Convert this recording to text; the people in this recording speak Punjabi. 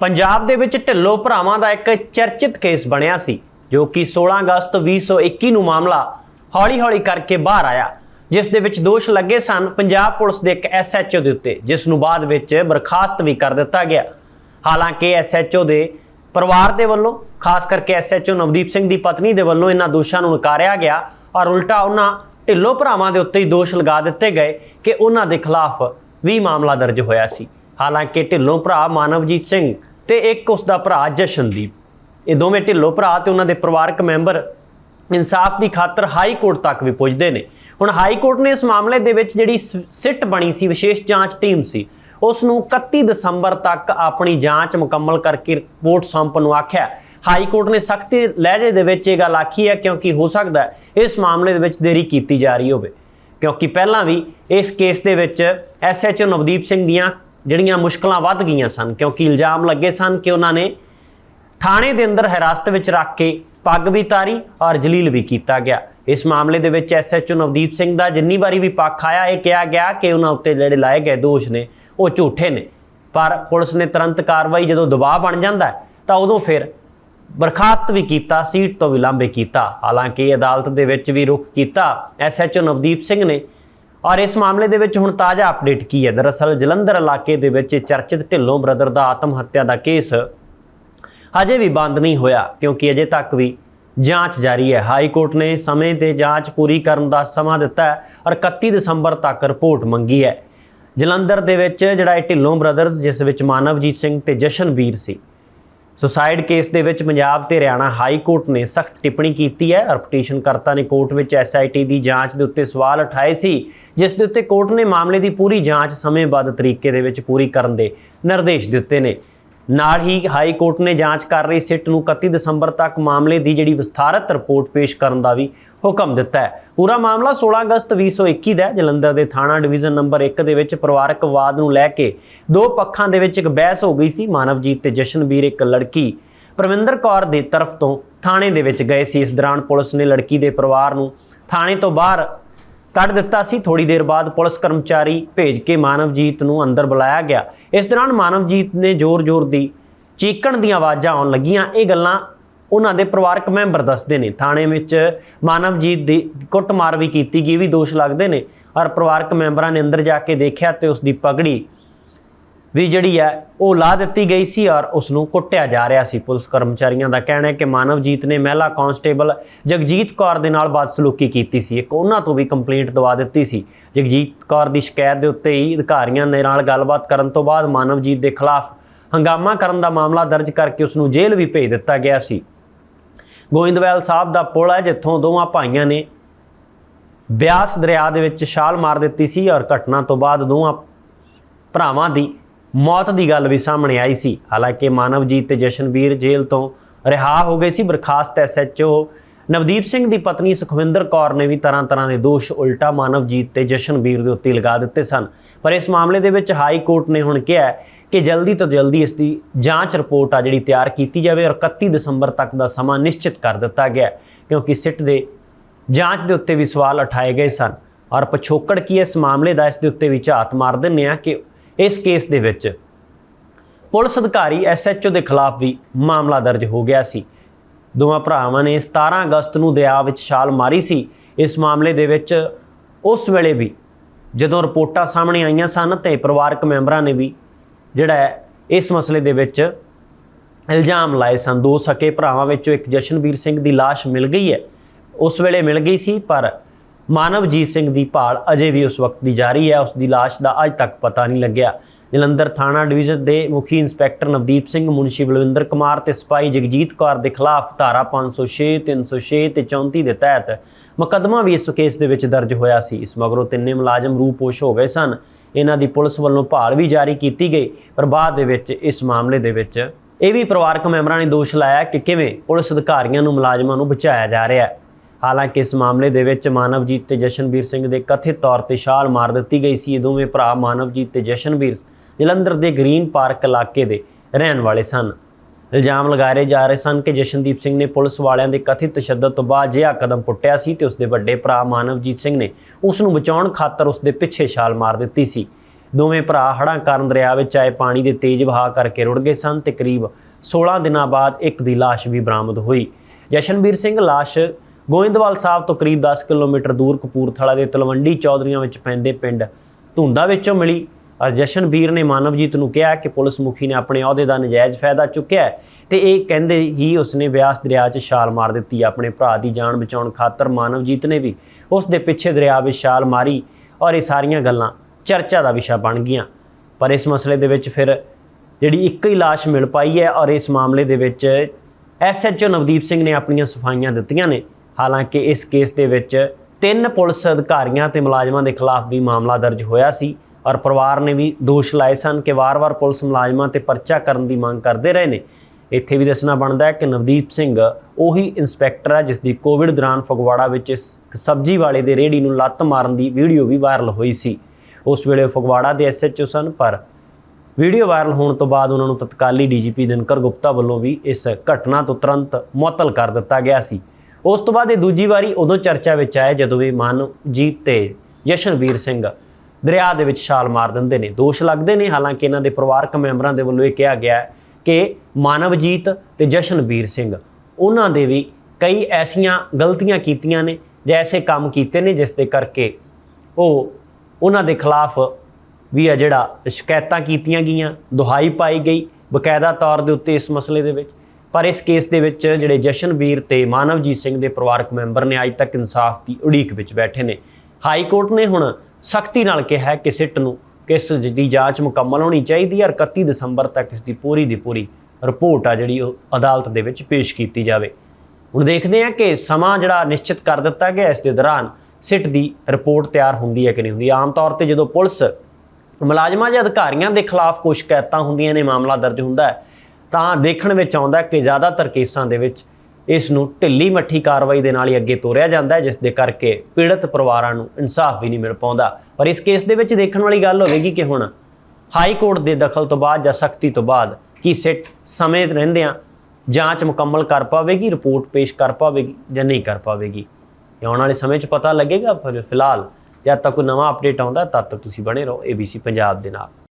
ਪੰਜਾਬ ਦੇ ਵਿੱਚ ਢਿੱਲੋਂ ਭਰਾਵਾਂ ਦਾ ਇੱਕ ਚਰਚਿਤ ਕੇਸ ਬਣਿਆ ਸੀ, ਜੋ ਕਿ 16 ਅਗਸਤ 2021 ਨੂੰ ਮਾਮਲਾ ਹੌਲੀ-ਹੌਲੀ ਕਰਕੇ ਬਾਹਰ ਆਇਆ, ਜਿਸ ਦੇ ਵਿੱਚ ਦੋਸ਼ ਲੱਗੇ ਸਨ ਪੰਜਾਬ ਪੁਲਿਸ ਦੇ ਇੱਕ ਐਸਐਚਓ ਦੇ ਉੱਤੇ, ਜਿਸ ਨੂੰ ਬਾਅਦ ਵਿੱਚ ਬਰਖਾਸਤ ਵੀ ਕਰ ਦਿੱਤਾ ਗਿਆ। ਹਾਲਾਂਕਿ ਐਸਐਚਓ ਦੇ ਪਰਿਵਾਰ ਦੇ ਵੱਲੋਂ, ਖਾਸ ਕਰਕੇ ਐਸਐਚਓ ਨਵਦੀਪ ਸਿੰਘ ਦੀ ਪਤਨੀ ਦੇ ਵੱਲੋਂ ਇਹਨਾਂ ਦੋਸ਼ਾਂ ਨੂੰ ਨਕਾਰਿਆ ਗਿਆ ਔਰ ਉਲਟਾ ਉਹਨਾਂ ਢਿੱਲੋਂ ਭਰਾਵਾਂ ਦੇ ਉੱਤੇ ਹੀ ਦੋਸ਼ ਲਗਾ ਦਿੱਤੇ ਗਏ ਕਿ ਉਹਨਾਂ ਦੇ ਖਿਲਾਫ ਵੀ ਮਾਮਲਾ ਦਰਜ ਹੋਇਆ ਸੀ। ਹਾਲਾਂਕਿ ਢਿੱਲੋਂ ਭਰਾ ਮਾਨਵਜੀਤ ਸਿੰਘ ਤੇ ਇੱਕ ਉਸ ਦਾ ਭਰਾ ਜਸ਼ਨਦੀਪ। ਇਹ ਦੋਵੇਂ ਢਿੱਲੋਂ ਭਰਾ ਤੇ ਉਹਨਾਂ ਦੇ ਪਰਿਵਾਰਕ ਮੈਂਬਰ ਇਨਸਾਫ ਦੀ ਖਾਤਰ ਹਾਈ ਕੋਰਟ ਤੱਕ ਵੀ ਪੁੱਜਦੇ ਨੇ। ਹੁਣ ਹਾਈ ਕੋਰਟ ਨੇ ਇਸ ਮਾਮਲੇ ਦੇ ਵਿੱਚ ਜਿਹੜੀ ਸ- ਸਿੱਟ ਬਣੀ ਸੀ, ਵਿਸ਼ੇਸ਼ ਜਾਂਚ ਟੀਮ ਸੀ ਉਸ ਨੂੰ 31 ਦਸੰਬਰ ਤੱਕ ਆਪਣੀ ਜਾਂਚ ਮੁਕੰਮਲ ਕਰਕੇ ਰਿਪੋਰਟ ਸੌਂਪਣ ਨੂੰ ਆਖਿਆ। ਹਾਈ ਕੋਰਟ ਨੇ ਸਖਤੀ ਲਹਿਜੇ ਦੇ ਵਿੱਚ ਇਹ ਗੱਲ ਆਖੀ ਹੈ, ਕਿਉਂਕਿ ਹੋ ਸਕਦਾ ਹੈ ਇਸ ਮਾਮਲੇ ਦੇ ਵਿੱਚ ਦੇਰੀ ਕੀਤੀ ਜਾ ਰਹੀ ਹੋਵੇ। ਕਿਉਂਕਿ ਪਹਿਲਾਂ ਵੀ ਇਸ ਕੇਸ ਦੇ ਵਿੱਚ ਐਸਐਚਓ ਨਵਦੀਪ ਸਿੰਘ ਦੀਆਂ ਜਿਹੜੀਆਂ ਮੁਸ਼ਕਲਾਂ ਵੱਧ ਗਈਆਂ ਸਨ, ਕਿਉਂਕਿ ਇਲਜ਼ਾਮ ਲੱਗੇ ਸਨ ਕਿ ਉਹਨਾਂ ਨੇ ਥਾਣੇ ਦੇ ਅੰਦਰ ਹਿਰਾਸਤ ਵਿੱਚ ਰੱਖ ਕੇ ਪੱਗ ਵੀ ਤਾਰੀ ਔਰ ਜਲੀਲ ਵੀ ਕੀਤਾ ਗਿਆ। ਇਸ ਮਾਮਲੇ ਦੇ ਵਿੱਚ ਐਸਐਚਓ ਨਵਦੀਪ ਸਿੰਘ ਦਾ ਜਿੰਨੀ ਵਾਰੀ ਵੀ ਪੱਖ ਆਇਆ, ਇਹ ਕਿਹਾ ਗਿਆ ਕਿ ਉਹਨਾਂ ਉੱਤੇ ਜਿਹੜੇ ਲਾਏ ਗਏ ਦੋਸ਼ ਨੇ, ਉਹ ਝੂਠੇ ਨੇ। ਪਰ ਪੁਲਿਸ ਨੇ ਤੁਰੰਤ ਕਾਰਵਾਈ ਜਦੋਂ ਦਬਾਅ ਬਣ ਜਾਂਦਾ ਤਾਂ ਉਦੋਂ ਫਿਰ ਬਰਖਾਸਤ ਵੀ ਕੀਤਾ, ਸੀਟ ਤੋਂ ਵੀ ਲਾਂਬੇ ਕੀਤਾ। ਹਾਲਾਂਕਿ ਅਦਾਲਤ ਦੇ ਵਿੱਚ ਵੀ ਰੁਖ ਕੀਤਾ ਐਸਐਚਓ ਨਵਦੀਪ ਸਿੰਘ ਨੇ। ਔਰ ਇਸ ਮਾਮਲੇ ਦੇ ਵਿੱਚ ਹੁਣ ਤਾਜ਼ਾ ਅਪਡੇਟ ਕੀ ਹੈ? ਦਰਅਸਲ ਜਲੰਧਰ ਇਲਾਕੇ ਦੇ ਵਿੱਚ ਚਰਚਿਤ ਢਿੱਲੋਂ ਬ੍ਰਦਰ ਦਾ ਆਤਮ ਹੱਤਿਆ ਦਾ ਕੇਸ ਅਜੇ ਵੀ ਬੰਦ ਨਹੀਂ ਹੋਇਆ, ਕਿਉਂਕਿ ਅਜੇ ਤੱਕ ਵੀ ਜਾਂਚ ਜਾਰੀ ਹੈ। ਹਾਈ ਕੋਰਟ ਨੇ ਸਮੇਂ ਤੇ ਜਾਂਚ ਪੂਰੀ ਕਰਨ ਦਾ ਸਮਾਂ ਦਿੱਤਾ ਹੈ ਔਰ 31 ਦਸੰਬਰ ਤੱਕ ਰਿਪੋਰਟ ਮੰਗੀ ਹੈ। ਜਲੰਧਰ ਦੇ ਵਿੱਚ ਜਿਹੜਾ ਇਹ ਢਿੱਲੋਂ ਬ੍ਰਦਰਜ਼, ਜਿਸ ਵਿੱਚ ਮਾਨਵਜੀਤ ਸਿੰਘ ਤੇ ਜਸ਼ਨਵੀਰ ਸੀ ਸੁਸਾਈਡ ਕੇਸ ਦੇ ਵਿੱਚ ਪੰਜਾਬ ਤੇ ਹਰਿਆਣਾ ਹਾਈ ਕੋਰਟ ਨੇ ਸਖਤ ਟਿੱਪਣੀ ਕੀਤੀ ਹੈ। ਔਰ ਪਟੀਸ਼ਨ ਕਰਤਾ ਨੇ ਕੋਰਟ ਵਿੱਚ ਐਸਆਈਟੀ ਦੀ ਜਾਂਚ ਦੇ ਉੱਤੇ ਸਵਾਲ ਉਠਾਏ ਸੀ, ਜਿਸ ਦੇ ਉੱਤੇ ਕੋਰਟ ਨੇ ਮਾਮਲੇ ਦੀ ਪੂਰੀ ਜਾਂਚ ਸਮੇਂਬੱਧ ਤਰੀਕੇ ਦੇ ਵਿੱਚ ਪੂਰੀ ਕਰਨ ਦੇ ਨਿਰਦੇਸ਼ ਦਿੱਤੇ ਨੇ। ਨਾਲ ਹੀ ਹਾਈ ਕੋਰਟ ਨੇ ਜਾਂਚ ਕਰ ਰਹੀ ਸਿੱਟ ਨੂੰ 31 ਦਸੰਬਰ ਤੱਕ ਮਾਮਲੇ ਦੀ ਜਿਹੜੀ ਵਿਸਥਾਰਤ ਰਿਪੋਰਟ ਪੇਸ਼ ਕਰਨ ਦਾ ਵੀ ਹੁਕਮ ਦਿੱਤਾ ਹੈ। ਪੂਰਾ ਮਾਮਲਾ 16 ਅਗਸਤ 2021 ਦਾ ਜਲੰਧਰ ਦੇ ਥਾਣਾ ਡਿਵੀਜ਼ਨ ਨੰਬਰ 1 ਦੇ ਵਿੱਚ ਪਰਿਵਾਰਕ ਵਾਦ ਨੂੰ ਲੈ ਕੇ ਦੋ ਪੱਖਾਂ ਦੇ ਵਿੱਚ ਇੱਕ ਬਹਿਸ ਹੋ ਗਈ ਸੀ। ਮਾਨਵਜੀਤ ਤੇ ਜਸ਼ਨਵੀਰ ਇੱਕ ਲੜਕੀ ਪਰਮਿੰਦਰ ਕੌਰ ਦੀ ਤਰਫ ਤੋਂ ਥਾਣੇ ਦੇ ਵਿੱਚ ਗਏ ਸੀ। ਇਸ ਦੌਰਾਨ ਪੁਲਿਸ ਨੇ ਲੜਕੀ ਦੇ ਪਰਿਵਾਰ ਨੂੰ ਥਾਣੇ ਤੋਂ ਬਾਹਰ ਕੱਢ ਦਿੱਤਾ ਸੀ। ਥੋੜੀ ਦੇਰ ਬਾਅਦ ਪੁਲਿਸ ਕਰਮਚਾਰੀ ਭੇਜ ਕੇ ਮਾਨਵਜੀਤ ਨੂੰ ਅੰਦਰ ਬੁਲਾਇਆ ਗਿਆ। ਇਸ ਦੌਰਾਨ ਮਾਨਵਜੀਤ ਨੇ ਜ਼ੋਰ-ਜ਼ੋਰ ਦੀ ਚੀਕਣ ਦੀਆਂ ਆਵਾਜ਼ਾਂ ਆਉਣ ਲੱਗੀਆਂ। ਇਹ ਗੱਲਾਂ ਉਹਨਾਂ ਦੇ ਪਰਿਵਾਰਕ ਮੈਂਬਰ ਦੱਸਦੇ ਨੇ। ਥਾਣੇ ਵਿੱਚ ਮਾਨਵਜੀਤ ਦੀ ਕੁੱਟਮਾਰ ਵੀ ਕੀਤੀ ਗਈ, ਵੀ ਦੋਸ਼ ਲੱਗਦੇ ਨੇ। ਔਰ ਪਰਿਵਾਰਕ ਮੈਂਬਰਾਂ ਨੇ ਅੰਦਰ ਜਾ ਕੇ ਦੇਖਿਆ ਤੇ ਉਸ ਦੀ ਪਗੜੀ ਵੀ ਜਿਹੜੀ ਹੈ, ਉਹ ਲਾ ਦਿੱਤੀ ਗਈ ਸੀ ਔਰ ਉਸ ਨੂੰ ਕੁੱਟਿਆ ਜਾ ਰਿਹਾ ਸੀ। ਪੁਲਿਸ ਕਰਮਚਾਰੀਆਂ ਦਾ ਕਹਿਣਾ ਹੈ ਕਿ ਮਾਨਵਜੀਤ ਨੇ ਮਹਿਲਾ ਕਾਂਸਟੇਬਲ ਜਗਜੀਤ ਕੌਰ ਦੇ ਨਾਲ ਬਦਸਲੂਕੀ ਕੀਤੀ ਸੀ। ਇੱਕ ਉਹਨਾਂ ਤੋਂ ਵੀ ਕੰਪਲੇਂਟ ਦਵਾ ਦਿੱਤੀ ਸੀ। ਜਗਜੀਤ ਕੌਰ ਦੀ ਸ਼ਿਕਾਇਤ ਦੇ ਉੱਤੇ ਹੀ ਅਧਿਕਾਰੀਆਂ ਦੇ ਨਾਲ ਗੱਲਬਾਤ ਕਰਨ ਤੋਂ ਬਾਅਦ ਮਾਨਵਜੀਤ ਦੇ ਖਿਲਾਫ ਹੰਗਾਮਾ ਕਰਨ ਦਾ ਮਾਮਲਾ ਦਰਜ ਕਰਕੇ ਉਸ ਨੂੰ ਜੇਲ੍ਹ ਵੀ ਭੇਜ ਦਿੱਤਾ ਗਿਆ ਸੀ। ਗੋਇੰਦਵਾਲ ਸਾਹਿਬ ਦਾ ਪੁਲ ਹੈ, ਜਿੱਥੋਂ ਦੋਵਾਂ ਭਾਈਆਂ ਨੇ ਬਿਆਸ ਦਰਿਆ ਦੇ ਵਿੱਚ ਛਾਲ ਮਾਰ ਦਿੱਤੀ ਸੀ ਔਰ ਘਟਨਾ ਤੋਂ ਬਾਅਦ ਦੋਵਾਂ ਭਰਾਵਾਂ ਦੀ ਮੌਤ ਦੀ ਗੱਲ ਵੀ ਸਾਹਮਣੇ ਆਈ ਸੀ। ਹਾਲਾਂਕਿ ਮਾਨਵਜੀਤ ਤੇ ਜਸ਼ਨਵੀਰ ਜੇਲ੍ਹ ਤੋਂ ਰਿਹਾ ਹੋ ਗਏ ਸੀ। ਬਰਖਾਸਤ ਐਸਐਚਓ ਨਵਦੀਪ ਸਿੰਘ ਦੀ ਪਤਨੀ ਸੁਖਵਿੰਦਰ ਕੌਰ ਨੇ ਵੀ ਤਰ੍ਹਾਂ ਤਰ੍ਹਾਂ ਦੇ ਦੋਸ਼ ਉਲਟਾ ਮਾਨਵਜੀਤ ਤੇ ਜਸ਼ਨਵੀਰ ਦੇ ਉੱਤੇ ਲਗਾ ਦਿੱਤੇ ਸਨ। ਪਰ ਇਸ ਮਾਮਲੇ ਦੇ ਵਿੱਚ ਹਾਈ ਕੋਰਟ ਨੇ ਹੁਣ ਕਿਹਾ ਕਿ ਜਲਦੀ ਤੋਂ ਜਲਦੀ ਇਸ ਦੀ ਜਾਂਚ ਰਿਪੋਰਟ ਆ ਜਿਹੜੀ ਤਿਆਰ ਕੀਤੀ ਜਾਵੇ ਔਰ 31 ਦਸੰਬਰ ਤੱਕ ਦਾ ਸਮਾਂ ਨਿਸ਼ਚਿਤ ਕਰ ਦਿੱਤਾ ਗਿਆ ਕਿਉਂਕਿ ਸਿੱਟ ਦੇ ਜਾਂਚ ਦੇ ਉੱਤੇ ਵੀ ਸਵਾਲ ਉਠਾਏ ਗਏ ਸਨ। ਔਰ ਪਿਛੋਕੜ ਕੀ ਇਸ ਮਾਮਲੇ ਦਾ ਇਸ ਦੇ ਉੱਤੇ ਵੀ ਝਾਤ ਮਾਰ ਦਿੰਨੇ ਆ ਕਿ ਇਸ ਕੇਸ ਦੇ ਵਿੱਚ ਪੁਲਿਸ ਅਧਿਕਾਰੀ ਐਸਐਚਓ ਦੇ ਖਿਲਾਫ ਵੀ ਮਾਮਲਾ ਦਰਜ ਹੋ ਗਿਆ ਸੀ। ਦੋਵਾਂ ਭਰਾਵਾਂ ਨੇ 17 ਅਗਸਤ ਨੂੰ ਦਰਿਆ ਵਿੱਚ ਛਾਲ ਮਾਰੀ ਸੀ। ਇਸ ਮਾਮਲੇ ਦੇ ਵਿੱਚ ਉਸ ਵੇਲੇ ਵੀ ਜਦੋਂ ਰਿਪੋਰਟਾਂ ਸਾਹਮਣੇ ਆਈਆਂ ਸਨ ਤੇ ਪਰਿਵਾਰਕ ਮੈਂਬਰਾਂ ਨੇ ਵੀ ਜਿਹੜਾ ਇਸ ਮਸਲੇ ਦੇ ਵਿੱਚ ਇਲਜ਼ਾਮ ਲਾਏ ਸਨ। ਦੋ ਸਕੇ ਭਰਾਵਾਂ ਵਿੱਚੋਂ ਇੱਕ ਜਸ਼ਨਵੀਰ ਸਿੰਘ ਦੀ ਲਾਸ਼ ਮਿਲ ਗਈ ਹੈ। ਉਸ ਵੇਲੇ ਮਿਲ ਗਈ ਸੀ, ਪਰ ਮਾਨਵਜੀਤ ਸਿੰਘ ਦੀ ਭਾਲ ਅਜੇ ਵੀ ਉਸ ਵਕਤ ਦੀ ਜਾਰੀ ਹੈ, ਉਸ ਦੀ ਲਾਸ਼ ਦਾ ਅੱਜ ਤੱਕ ਪਤਾ ਨਹੀਂ ਲੱਗਿਆ। ਜਲੰਧਰ ਥਾਣਾ ਡਿਵੀਜ਼ਨ ਦੇ ਮੁਖੀ ਇੰਸਪੈਕਟਰ ਨਵਦੀਪ ਸਿੰਘ, ਮੁਨਸ਼ੀ ਬਲਵਿੰਦਰ ਕੁਮਾਰ ਤੇ ਸਿਪਾਹੀ ਜਗਜੀਤ ਕੌਰ ਦੇ ਖਿਲਾਫ ਧਾਰਾ 506 306 ਤੇ 34 ਦੇ ਤਹਿਤ ਮੁਕੱਦਮਾ ਵੀ ਇਸ ਕੇਸ ਦੇ ਵਿੱਚ ਦਰਜ ਹੋਇਆ ਸੀ। ਇਸ ਮਗਰੋਂ ਤਿੰਨੇ ਮੁਲਾਜ਼ਮ ਰੂਪੋਸ਼ ਹੋ ਗਏ ਸਨ। ਇਹਨਾਂ ਦੀ ਪੁਲਿਸ ਵੱਲੋਂ ਭਾਲ ਵੀ ਜਾਰੀ ਕੀਤੀ ਗਈ, ਪਰ ਬਾਅਦ ਦੇ ਵਿੱਚ ਇਸ ਮਾਮਲੇ ਦੇ ਵਿੱਚ ਇਹ ਵੀ ਪਰਿਵਾਰਕ ਮੈਂਬਰਾਂ ਨੇ ਦੋਸ਼ ਲਾਇਆ ਕਿ ਕਿਵੇਂ ਪੁਲਿਸ ਅਧਿਕਾਰੀਆਂ ਨੂੰ ਮੁਲਾਜ਼ਮਾਂ ਨੂੰ ਬਚਾਇਆ ਜਾ ਰਿਹਾ ਹੈ। ਹਾਲਾਂਕਿ ਇਸ ਮਾਮਲੇ ਦੇ ਵਿੱਚ ਮਾਨਵਜੀਤ ਤੇ ਜਸ਼ਨਵੀਰ ਸਿੰਘ ਦੇ ਕਥਿਤ ਤੌਰ ਤੇ ਛਾਲ ਮਾਰ ਦਿੱਤੀ ਗਈ ਸੀ। ਇਹ ਦੋਵੇਂ ਭਰਾ ਮਾਨਵਜੀਤ ਤੇ ਜਸ਼ਨਵੀਰ ਜਲੰਧਰ ਦੇ ਗ੍ਰੀਨ ਪਾਰਕ ਇਲਾਕੇ ਦੇ ਰਹਿਣ ਵਾਲੇ ਸਨ। ਇਲਜ਼ਾਮ ਲਗਾਏ ਜਾ ਰਹੇ ਸਨ ਕਿ ਜਸ਼ਨਦੀਪ ਸਿੰਘ ਨੇ ਪੁਲਿਸ ਵਾਲਿਆਂ ਦੇ ਕਥਿਤ ਤਸ਼ੱਦਦ ਤੋਂ ਬਾਅਦ ਜਿਹਾ ਕਦਮ ਪੁੱਟਿਆ ਸੀ ਤੇ ਉਸ ਦੇ ਵੱਡੇ ਭਰਾ ਮਾਨਵਜੀਤ ਸਿੰਘ ਨੇ ਉਸ ਨੂੰ ਬਚਾਉਣ ਖਾਤਰ ਉਸ ਦੇ ਪਿੱਛੇ ਛਾਲ ਮਾਰ ਦਿੱਤੀ ਸੀ। ਦੋਵੇਂ ਭਰਾ ਹੜ੍ਹਾਂ ਕਾਰਨ ਦਰਿਆ ਵਿੱਚ ਆਏ ਪਾਣੀ ਦੇ ਤੇਜ਼ ਵਹਾਅ ਕਰਕੇ ਰੁੜ ਗਏ ਸਨ ਤੇ ਕਰੀਬ 16 ਦਿਨਾਂ ਬਾਅਦ ਇੱਕ ਦੀ ਲਾਸ਼ ਵੀ ਬਰਾਮਦ ਹੋਈ। ਜਸ਼ਨਵੀਰ ਸਿੰਘ ਲਾਸ਼ ਗੋਇੰਦਵਾਲ ਸਾਹਿਬ ਤੋਂ ਕਰੀਬ 10 ਕਿਲੋਮੀਟਰ ਦੂਰ ਕਪੂਰਥਲਾ ਦੇ ਤਲਵੰਡੀ ਚੌਧਰੀਆਂ ਵਿੱਚ ਪੈਂਦੇ ਪਿੰਡ ਧੁੰਦਾ ਵਿੱਚੋਂ ਮਿਲੀ। ਔਰ ਜਸ਼ਨਵੀਰ ਨੇ ਮਾਨਵਜੀਤ ਨੂੰ ਕਿਹਾ ਕਿ ਪੁਲਿਸ ਮੁਖੀ ਨੇ ਆਪਣੇ ਅਹੁਦੇ ਦਾ ਨਜਾਇਜ਼ ਫਾਇਦਾ ਚੁੱਕਿਆ ਹੈ ਤੇ ਇਹ ਕਹਿੰਦੇ ਹੀ ਉਸਨੇ ਬਿਆਸ ਦਰਿਆ 'ਚ ਛਾਲ ਮਾਰ ਦਿੱਤੀ ਆਪਣੇ ਭਰਾ ਦੀ ਜਾਨ ਬਚਾਉਣ ਖਾਤਰ ਮਾਨਵਜੀਤ ਨੇ ਵੀ ਉਸ ਦੇ ਪਿੱਛੇ ਦਰਿਆ ਵਿੱਚ ਛਾਲ ਮਾਰੀ ਔਰ ਇਹ ਸਾਰੀਆਂ ਗੱਲਾਂ ਚਰਚਾ ਦਾ ਵਿਸ਼ਾ ਬਣ ਗਈਆਂ। ਪਰ ਇਸ ਮਸਲੇ ਦੇ ਵਿੱਚ ਫਿਰ ਜਿਹੜੀ ਇੱਕ ਹੀ ਲਾਸ਼ ਮਿਲ ਪਾਈ ਹੈ ਔਰ ਇਸ ਮਾਮਲੇ ਦੇ ਵਿੱਚ ਐਸਐਚਓ ਨਵਦੀਪ ਸਿੰਘ ਨੇ ਆਪਣੀਆਂ ਸਫਾਈਆਂ ਦਿੱਤੀਆਂ ਨੇ। ਹਾਲਾਂਕਿ ਇਸ ਕੇਸ ਦੇ ਵਿੱਚ ਤਿੰਨ ਪੁਲਿਸ ਅਧਿਕਾਰੀਆਂ ਤੇ ਮੁਲਾਜ਼ਮਾਂ ਦੇ ਖਿਲਾਫ ਵੀ ਮਾਮਲਾ ਦਰਜ ਹੋਇਆ ਸੀ ਔਰ ਪਰਿਵਾਰ ਨੇ ਵੀ ਦੋਸ਼ ਲਾਏ ਸਨ ਕਿ ਵਾਰ-ਵਾਰ ਪੁਲਿਸ ਮੁਲਾਜ਼ਮਾਂ ਤੇ ਪਰਚਾ ਕਰਨ ਦੀ ਮੰਗ ਕਰਦੇ ਰਹੇ ਨੇ। ਇੱਥੇ ਵੀ ਦੱਸਣਾ ਬਣਦਾ ਹੈ ਕਿ ਨਵਦੀਪ ਸਿੰਘ ਉਹੀ ਇੰਸਪੈਕਟਰ ਹੈ ਜਿਸ ਦੀ ਕੋਵਿਡ ਦੌਰਾਨ ਫਗਵਾੜਾ ਵਿੱਚ ਇਸ ਸਬਜ਼ੀ ਵਾਲੇ ਦੇ ਰੇੜੀ ਨੂੰ ਲੱਤ ਮਾਰਨ ਦੀ ਵੀਡੀਓ ਵੀ ਵਾਇਰਲ ਹੋਈ ਸੀ। ਉਸ ਵੇਲੇ ਉਹ ਫਗਵਾੜਾ ਦੇ ਐਸਐਚਓ ਸਨ, ਪਰ ਵੀਡੀਓ ਵਾਇਰਲ ਹੋਣ ਤੋਂ ਬਾਅਦ ਉਹਨਾਂ ਨੂੰ ਤਤਕਾਲੀ ਡੀਜੀਪੀ ਦਿਨਕਰ ਗੁਪਤਾ ਵੱਲੋਂ ਵੀ ਇਸ ਘਟਨਾ ਤੋਂ ਤੁਰੰਤ ਮੁਅੱਤਲ ਕਰ ਦਿੱਤਾ ਗਿਆ ਸੀ। ਉਸ ਤੋਂ ਬਾਅਦ ਇਹ ਦੂਜੀ ਵਾਰੀ ਉਦੋਂ ਚਰਚਾ ਵਿੱਚ ਆਇਆ ਜਦੋਂ ਵੀ ਮਾਨਵਜੀਤ ਤੇ ਜਸ਼ਨਵੀਰ ਸਿੰਘ ਦਰਿਆ ਦੇ ਵਿੱਚ ਛਾਲ ਮਾਰ ਦਿੰਦੇ ਨੇ। ਦੋਸ਼ ਲੱਗਦੇ ਨੇ, ਹਾਲਾਂਕਿ ਇਹਨਾਂ ਦੇ ਪਰਿਵਾਰਕ ਮੈਂਬਰਾਂ ਦੇ ਵੱਲੋਂ ਇਹ ਕਿਹਾ ਗਿਆ ਕਿ ਮਾਨਵਜੀਤ ਤੇ ਜਸ਼ਨਵੀਰ ਸਿੰਘ, ਉਹਨਾਂ ਦੇ ਵੀ ਕਈ ਐਸੀਆਂ ਗਲਤੀਆਂ ਕੀਤੀਆਂ ਨੇ ਜਾਂ ਐਸੇ ਕੰਮ ਕੀਤੇ ਨੇ ਜਿਸ ਦੇ ਕਰਕੇ ਉਹ ਉਹਨਾਂ ਦੇ ਖਿਲਾਫ ਵੀ ਆ ਜਿਹੜਾ ਸ਼ਿਕਾਇਤਾਂ ਕੀਤੀਆਂ ਗਈਆਂ, ਦੁਹਾਈ ਪਾਈ ਗਈ। ਬਕਾਇਦਾ ਤੌਰ ਦੇ ਉੱਤੇ ਇਸ ਮਸਲੇ ਦੇ ਵਿੱਚ ਪਰ ਇਸ ਕੇਸ ਦੇ ਵਿੱਚ ਜਿਹੜੇ ਜਸ਼ਨਵੀਰ ਤੇ ਮਾਨਵਜੀਤ ਸਿੰਘ ਦੇ ਪਰਿਵਾਰਕ ਮੈਂਬਰ ਨੇ ਅੱਜ ਤੱਕ ਇਨਸਾਫ ਦੀ ਉਡੀਕ ਵਿੱਚ ਬੈਠੇ ਨੇ। ਹਾਈ ਕੋਰਟ ਨੇ ਹੁਣ ਸਖਤੀ ਨਾਲ ਕਿਹਾ ਕਿ ਸਿੱਟ ਨੂੰ ਕਿਸ ਦੀ ਜਾਂਚ ਮੁਕੰਮਲ ਹੋਣੀ ਚਾਹੀਦੀ ਹੈ ਔਰ 31 ਦਸੰਬਰ ਤੱਕ ਇਸ ਦੀ ਪੂਰੀ ਦੀ ਪੂਰੀ ਰਿਪੋਰਟ ਆ ਜਿਹੜੀ ਉਹ ਅਦਾਲਤ ਦੇ ਵਿੱਚ ਪੇਸ਼ ਕੀਤੀ ਜਾਵੇ। ਹੁਣ ਦੇਖਦੇ ਹਾਂ ਕਿ ਸਮਾਂ ਜਿਹੜਾ ਨਿਸ਼ਚਿਤ ਕਰ ਦਿੱਤਾ ਗਿਆ ਇਸ ਦੇ ਦੌਰਾਨ ਸਿੱਟ ਦੀ ਰਿਪੋਰਟ ਤਿਆਰ ਹੁੰਦੀ ਹੈ ਕਿ ਨਹੀਂ ਹੁੰਦੀ। ਆਮ ਤੌਰ ਤੇ ਜਦੋਂ ਪੁਲਿਸ ਮੁਲਾਜ਼ਮਾਂ ਜਾਂ ਅਧਿਕਾਰੀਆਂ ਦੇ ਖਿਲਾਫ ਕੋਈ ਸ਼ਿਕਾਇਤਾਂ ਹੁੰਦੀਆਂ ਨੇ, ਮਾਮਲਾ ਦਰਜ ਹੁੰਦਾ ਹੈ ਤਾਂ ਦੇਖਣ ਵਿੱਚ ਆਉਂਦਾ ਕਿ ਜ਼ਿਆਦਾਤਰ ਕੇਸਾਂ ਦੇ ਵਿੱਚ ਇਸ ਨੂੰ ਢਿੱਲੀ ਮੱਠੀ ਕਾਰਵਾਈ ਦੇ ਨਾਲ ਹੀ ਅੱਗੇ ਤੋਰਿਆ ਜਾਂਦਾ ਹੈ, ਜਿਸ ਦੇ ਕਰਕੇ ਪੀੜਤ ਪਰਿਵਾਰਾਂ ਨੂੰ ਇਨਸਾਫ ਵੀ ਨਹੀਂ ਮਿਲ ਪਾਉਂਦਾ। ਪਰ ਇਸ ਕੇਸ ਦੇ ਵਿੱਚ ਦੇਖਣ ਵਾਲੀ ਗੱਲ ਹੋਵੇਗੀ ਕਿ ਹੁਣ ਹਾਈ ਕੋਰਟ ਦੇ ਦਖਲ ਤੋਂ ਬਾਅਦ ਜਾਂ ਸਖਤੀ ਤੋਂ ਬਾਅਦ ਕੀ ਸਿੱਟ ਸਮੇਂ ਰਹਿੰਦਿਆਂ ਜਾਂਚ ਮੁਕੰਮਲ ਕਰ ਪਾਵੇਗੀ, ਰਿਪੋਰਟ ਪੇਸ਼ ਕਰ ਪਾਵੇਗੀ ਜਾਂ ਨਹੀਂ ਕਰ ਪਾਵੇਗੀ। ਇਹ ਆਉਣ ਵਾਲੇ ਸਮੇਂ 'ਚ ਪਤਾ ਲੱਗੇਗਾ, ਪਰ ਫਿਲਹਾਲ ਜਦ ਤੱਕ ਕੋਈ ਨਵਾਂ ਅਪਡੇਟ ਆਉਂਦਾ, ਤਦ ਤੱਕ ਤੁਸੀਂ ਬਣੇ ਰਹੋ ABC ਪੰਜਾਬ ਦੇ ਨਾਲ।